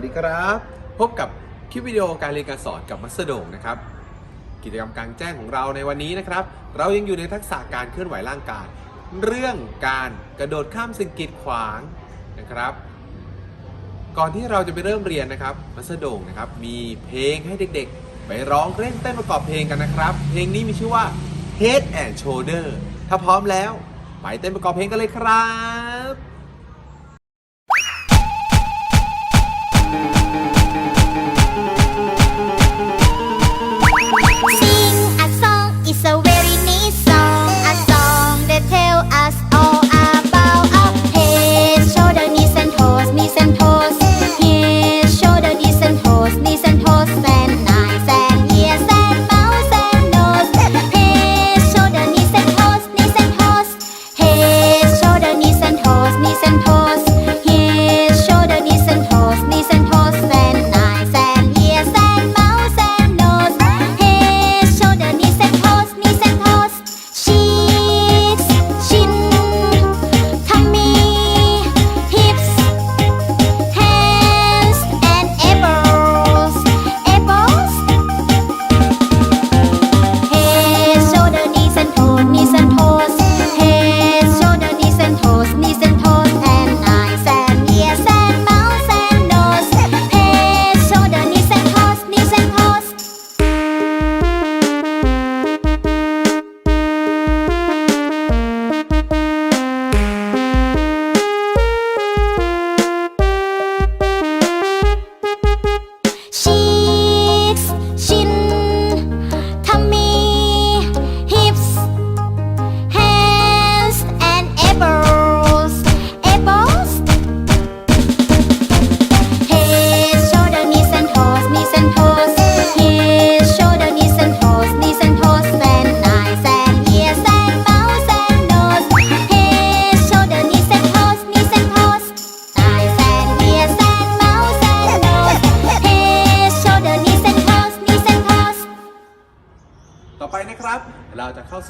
วัสดีครับ พบกับคลิปวิดีโอการเรียนการสอนกับมัสเตอร์โดงนะครับ กิจกรรมกลางแจ้งของเราในวันนี้นะครับ เรายังอยู่ในทักษะการเคลื่อนไหวร่างกาย เรื่องการกระโดดข้ามสิ่งกีดขวางนะครับ ก่อนที่เราจะไปเริ่มเรียนนะครับมัสเตอร์โดงนะครับมีเพลงให้เด็กๆ ไปร้องเล่นเต้นประกอบเพลงกันนะครับ เพลงนี้มีชื่อว่า Head and Shoulder ถ้าพร้อมแล้ว ไปเต้นประกอบเพลงกันเลยครับ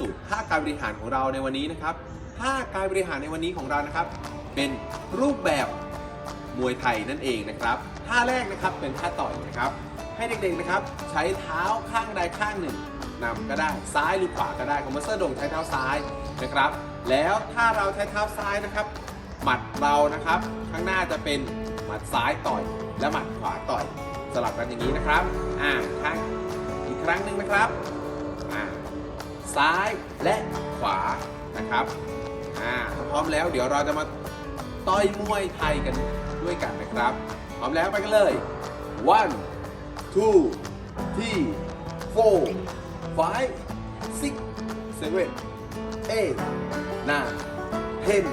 สู่ท่ากายบริหารของเราในวันนี้นะครับท่ากายบริหารในวันนี้ของเรานะครับ เป็นรูปแบบมวยไทยนั่นเองนะครับท่าแรกนะครับเป็นท่าต่อยนะครับ ให้เด็กๆนะครับ ใช้เท้าข้างใดข้างหนึ่งนำก็ได้ซ้ายหรือขวาก็ได้ของมาสเตอร์โด่งใช้เท้าซ้ายนะครับ แล้วถ้าเราใช้เท้าซ้ายนะครับ หมัดเรานะครับ ข้างหน้าจะเป็นหมัดซ้ายต่อยและหมัดขวาต่อยสลับกันอย่างนี้นะครับ อ่าครั้งอีกครั้งหนึ่งนะครับ ซ้ายและขวานะครับอ่าถ้าพร้อมแล้วเดี๋ยวเราจะมาต่อยมวยไทยกันด้วยกันนะครับ พร้อมแล้วไปกันเลย one two three four five six seven eight nine ten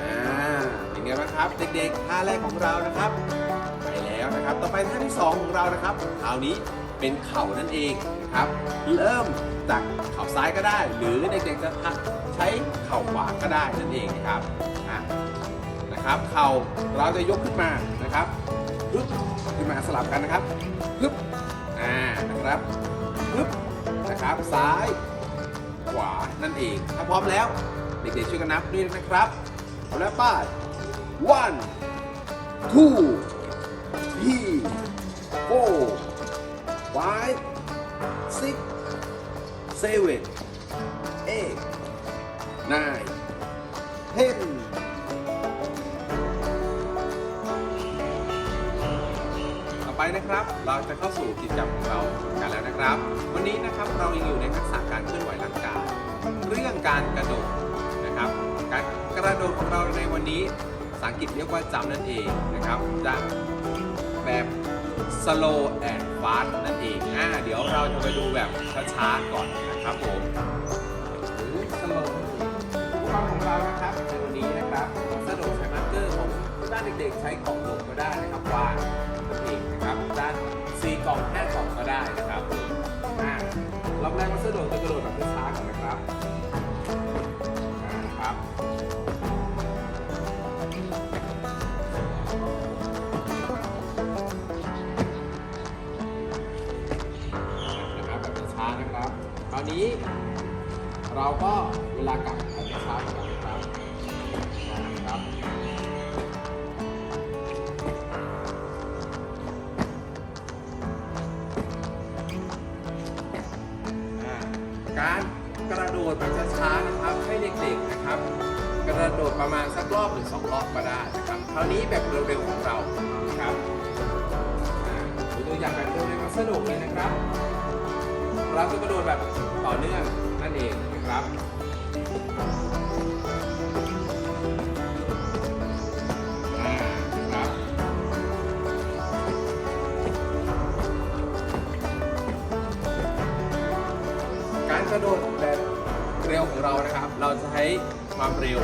อ่าเป็นไงบ้างครับเด็กๆท่าแรกของเรานะครับไปแล้วนะครับ ต่อไปท่าที่ 2 ของเรานะครับคราวนี้เป็นเข่านั่นเองนะครับ เริ่ม จากเข่าซ้ายก็ได้ หรือเด็กๆจะพักใช้เข่าขวาก็ได้นั่นเองนะครับนะครับ เข่าเราจะยกขึ้นมานะครับปึ๊บขึ้นมาสลับกันนะครับปึ๊บอ่านะครับปึ๊บนะครับ ซ้าย ขวานั่นเอง ถ้าพร้อมแล้ว เด็กๆช่วยกันนับด้วยนะครับพร้อมแล้วป้าย one two three four five six seven eight nine ten ต่อไปนะครับ เราจะเข้าสู่กิจกรรมของเรากันแล้วนะครับ วันนี้นะครับเรายังอยู่ในทักษะการเคลื่อนไหวร่างกายเรื่องการกระโดดนะครับ การกระโดดของเราในวันนี้ภาษาอังกฤษเรียกว่าจัมนั่นเองนะครับจะแบบ slow and fast นั่นเองอ่าเดี๋ยวเราจะไปดูแบบช้าๆก่อนนะครับผมหรือ slow อุปกรณ์ของเรานะครับในวันนี้นะครับสะดวกใช้มาร์กเกอร์ของด้านเด็กๆ ใช้กล่องลงก็ได้นะครับวางนั่นเองนะครับด้านซีกล่องห้ากล่องก็ได้นะครับอ่ารอบแรกมาสะดวกจะกระโดดแบบ เราก็เวลากลับอาจจะช้ากว่าครับครับการกระโดดมันจะช้านะครับให้เด็กๆนะครับ กระโดดประมาณสักรอบหรือสองรอบก็ได้นะครับคราวนี้แบบเร็วๆของเราครับดูตัวอย่างแบบเร็วๆก็สนุกเลยนะครับ เราจะกระโดดแบบต่อเนื่อง เองนะครับการกระโดดแบบเร็วของเรานะครับ เราจะใช้ความเร็ว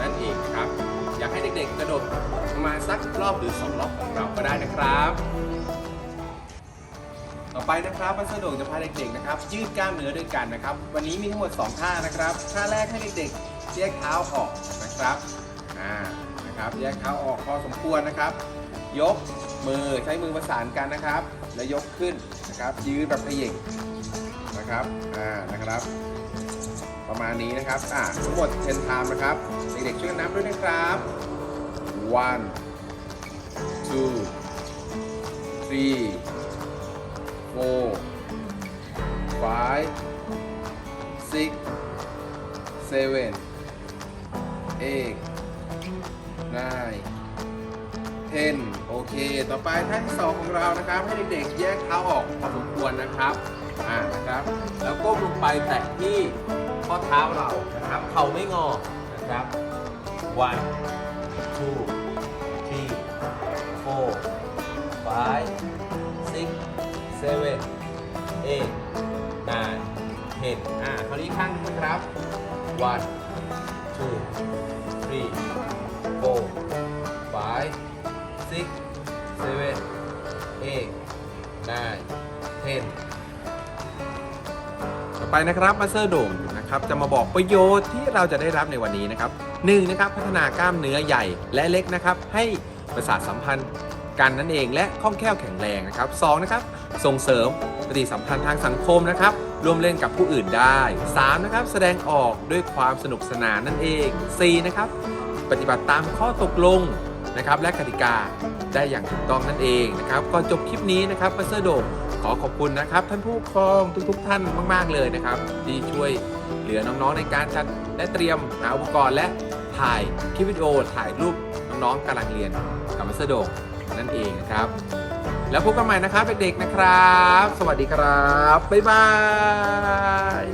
นั่นเองนะครับ อยากให้เด็กๆกระโดดประมาณสักรอบหรือสองรอบของเราก็ได้นะครับ ต่อไปนะครับพัสดุจะพาเด็กๆนะครับ ยืดกล้ามเนื้อด้วยกันนะครับ วันนี้มีทั้งหมด 2 ท่านะครับ ท่าแรกให้เด็กๆแยกเท้าออกนะครับอ่านะครับ แยกเท้าออกพอสมควรนะครับ ยกมือใช้มือประสานกันนะครับ แล้วยกขึ้นนะครับ ยืดแบบเขย่งนะครับอ่านะครับ ประมาณนี้นะครับอ่าทั้งหมด10 time นะครับ เด็กๆช่วยนนับด้วยนะครับ one two three four five six seven eight nine ten โอเค ต่อไปท่าที่สองของเรานะครับ ให้เด็กๆแยกเท้าออกพอสมควรนะครับ อ่า นะครับ แล้วก้มลงไปแตะที่ข้อเท้าเรา นะครับ เข่าไม่งอ นะครับ one two eight nine ten อ่าคราวนี้ข้างนึงนะครับ one two three four five six seven eight nine ten ต่อไปนะครับมาสเตอร์โด่งนะครับจะมาบอกประโยชน์ที่เราจะได้รับในวันนี้นะครับหนึ่งนะครับพัฒนากล้ามเนื้อใหญ่และเล็กนะครับให้ประสาทสัมพันธ์กันนั่นเองและคล่องแคล่วแข็งแรงนะครับสองนะครับส่งเสริม ปฏิสัมพันธ์ทางสังคมนะครับร่วมเล่นกับผู้อื่นได้สามนะครับแสดงออกด้วยความสนุกสนานนั่นเองสี่นะครับปฏิบัติตามข้อตกลงนะครับและกติกาได้อย่างถูกต้องนั่นเองนะครับก่อนจบคลิปนี้นะครับมาสเตอร์โด่งขอขอบคุณนะครับ ท่านผู้ปกครองทุก ๆ ท่านมาก ๆ เลยนะครับ ที่ช่วยเหลือน้องๆในการจัดและเตรียมหาอุปกรณ์และถ่ายคลิปวิดีโอถ่ายรูปน้องๆกำลังเรียนกับมัสเตอร์โดงนั่นเองนะครับ แล้วพบกันใหม่นะครับเด็กๆนะครับ สวัสดีครับ บ๊ายบาย